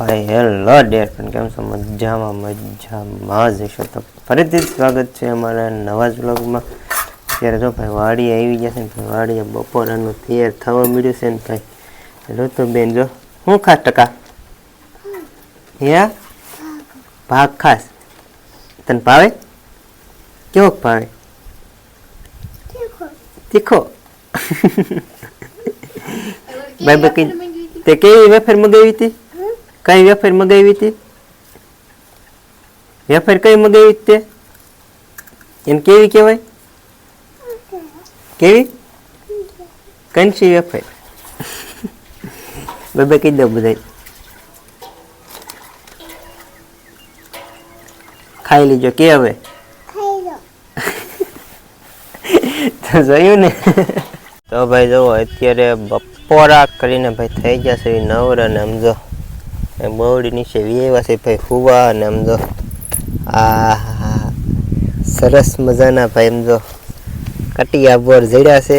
ભાઈ હેલો ડેર પણ કેમ છો? મજામાં મજામાં જ હશો તો ફરીથી સ્વાગત છે અમારા નવા જ બ્લોગમાં અત્યારે જો ભાઈ વાડી આવી ગયા છે ને ભાઈ વાડીએ બપોરાનું તૈયાર થવા મળ્યું છે ને ભાઈ. હેલો તો બેન જો શું ખાસ ટકા? હે? ભાગ ખાસ? તને ભાવે? કેવો ભાવે? તીખો. ભાઈ બાકી તે કેવી વેફર મગાવી હતી? કઈ વેફર મગાવી હતી? વેફર કઈ મગાવી તે? એને કેવી કહેવાય? કેવી? કંચી વેફર. બબે કહી દો બધા ખાઈ લીજો, કે હવે? તો જોયું ને? તો ભાઈ જુઓ, અત્યારે બપોરા કરીને ભાઈ થઈ જશે નવરા ને આમ એ બવડી નીચે વેવા છે ભાઈ ફુવા અને આમ જો આ સરસ મજાના ભાઈ એમ જો, કટિયા બોર જડ્યા છે.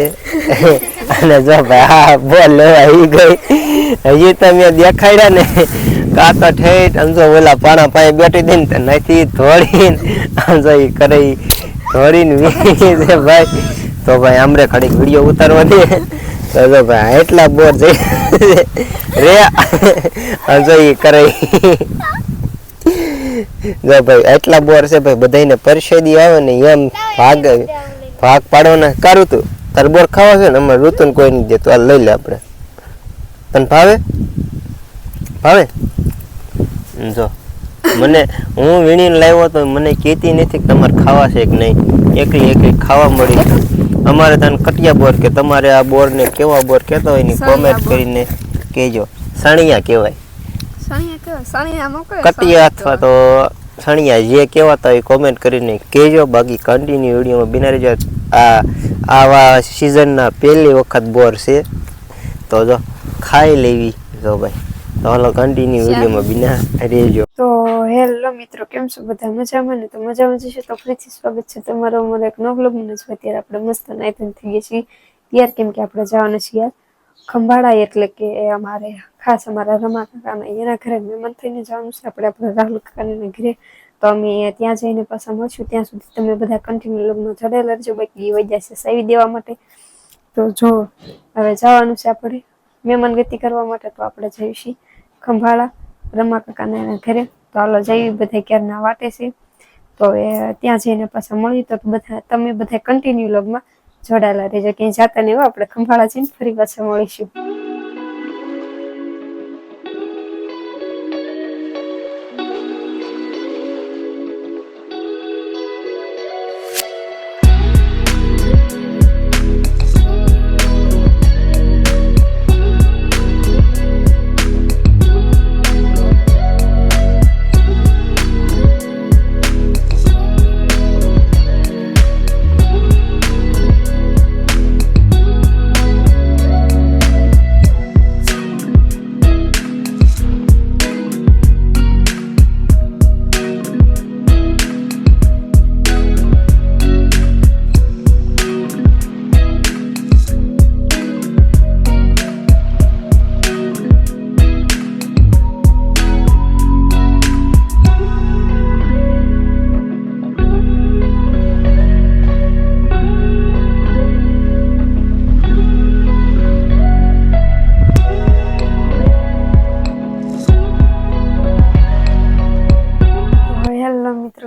અને જો ભાઈ આ બોર લેવા આવી ગઈ. હજી તમે દેખાડ્યા ને. કાકા ઠેઠ આમ જો ઓલા પાણા પાસે બેઠી દઈને તો નથી ધોળીને, આમ જો ઈ કરે ધોળીને વી ભાઈ. તો ભાઈ, આમરે ખડીક વીડિયો ઉતારવા દે તો ભાઈ, એટલા બોર જઈ રે. આમ જો ઈ કરે. જો ભાઈ, એટલા બોર છે ભાઈ બધાને પરસેદી આવે ને એમ ભાગ ભાગ પાડવાના કરું તું? તાર બોર ખાવા છે ને? અમારે ઋતુને કોઈ નહીં દેતું. આ લઈ લે આપણે. તને ભાવે? ભાવે? જો. મને, હું વીણીને લાવ્યો તો મને કહેતી નથી કે તમારે ખાવા છે કે નહીં. એકલી એકલી ખાવા મળી. અમારે તને કટિયા બોર કે તમારે આ બોરને કેવા બોર કહેતા હોય ને કોમેન્ટ કરીને કહેજો. સણિયા કહેવાય. કટિયા અથવા તો સણિયા જે કહેવાતા હોય કોમેન્ટ કરીને કહેજો. બાકી કન્ટિન્યુ વિડીયોમાં બિના રહેજો. આ આવા સિઝનના પહેલી વખત બોર છે. તો જો ખાઈ લેવી જો ભાઈ. તો હાલો કન્ટિન્યુ વિડીયોમાં બિના રહેજો. તો હેલો મિત્રો કેમ છો? બધા મજામાં ને? તો મજામાં જશે તો ફરીથી સ્વાગત છે તમારો. અમારો એક નવ vlog માં છે અત્યારે આપણે મસ્ત નાયતન થઈ ગયા છીએ. ત્યાર કેમ કે આપણે જવાના છીએ યાર ખંભાળા એટલે કે અમારે ખાસ અમારા રમા કાકાના એના ઘરે મહેમાન થઈને જવાનું છે. આપણે આપણા રાહુલ કાકાના ઘરે. તો અમે ત્યાં જઈને પાછા મળશું. ત્યાં સુધી તમે બધા કન્ટિન્યુ લગ્નમાં જોડાયેલા રહેજો બાકી વૈદ્યા છે સાવી દેવા માટે. તો જો હવે જવાનું છે આપણે. મહેમાન ગતિ કરવા માટે તો આપણે જઈશું. ખંભાળા રમા કાકાના એના ઘરે. તો હાલો જઈ બધા ક્યારના વાટે છે. તો એ ત્યાં જઈને પાછા મળી તો બધા, તમે બધા કન્ટિન્યુ લોગમાં જોડાયેલા રહેજો. ક્યાંય જાતા નહીં આપણે ખંભાળા જઈને ફરી પાછા મળીશું.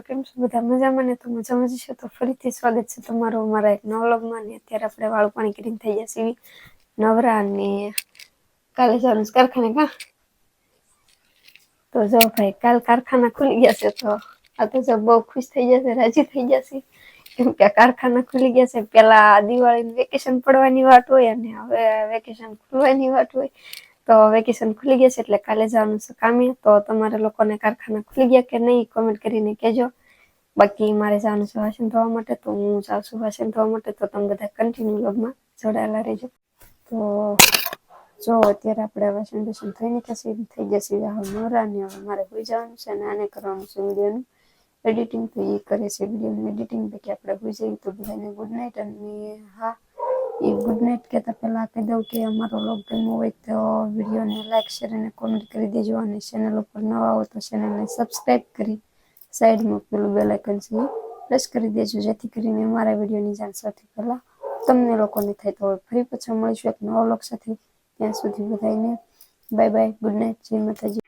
કેમ છો? બધા મજામાં ને? તો મજામાં જશો તો ફરીથી સ્વાગત છે તમારું અમારા એક નવલોગમાં ને અત્યારે આપણે વાળું પાણી કરીને થઈ ગયા છીએ નવરા ને કાલે જવાનું કારખાને કા? તો જો ભાઈ, કાલ કારખાના ખુલી ગયા છે તો આ તો જો બહુ ખુશ થઈ જશે, રાજી થઈ જશે. કેમ કે કારખાના ખુલી ગયા છે. પેલા દિવાળી વેકેશન પડવાની વાત હોય અને હવે વેકેશન ખુલવાની વાત હોય. તો વેકેશન ખુલી ગયા છે એટલે કાલે જવાનું છે કામે. તો તમારા લોકોને કારખાના ખુલી ગયા કે નહીં કોમેન્ટ કરીને કહેજો. બાકી મારે જવાનું છે વાસણ ધોવા માટે, તો હું જાઉં છું વાસણ ધોવા માટે. તો તમે બધા કન્ટિન્યુ લોગમાં જોડાયેલા રહેજો. તો જો, અત્યારે આપણે વાસણ બેસન થઈ નીકળશે થઈ જશે. હવે મોરા ને હવે મારે હોઈ જવાનું છે અને આને કરવાનું છે વિડીયોનું એડિટિંગ તો એ કરે છે વિડીયોનું એડિટિંગ બાકી આપણે હોઈ જઈએ તો બધાને ગુડ નાઇટ અને હા એ ગુડ નાઇટ કહેતા પહેલાં કહી દઉં કે અમારો લોગ ગમ્યો હોય તો વિડીયોને લાઇક શેર અને કોમેન્ટ કરી દેજો અને ચેનલ ઉપર નવા હો તો ચેનલને સબસ્ક્રાઈબ કરી સાઈડમાં પેલું બેલ આઇકન છે પ્રેસ કરી દેજો. જેથી કરીને મારા વિડીયોની જાણ સૌથી પહેલાં તમને લોકોને થાય તો ફરી પાછા મળીશું એક નવા લોક સાથે. ત્યાં સુધી બધાને બાય બાય ગુડ નાઇટ જય માતાજી.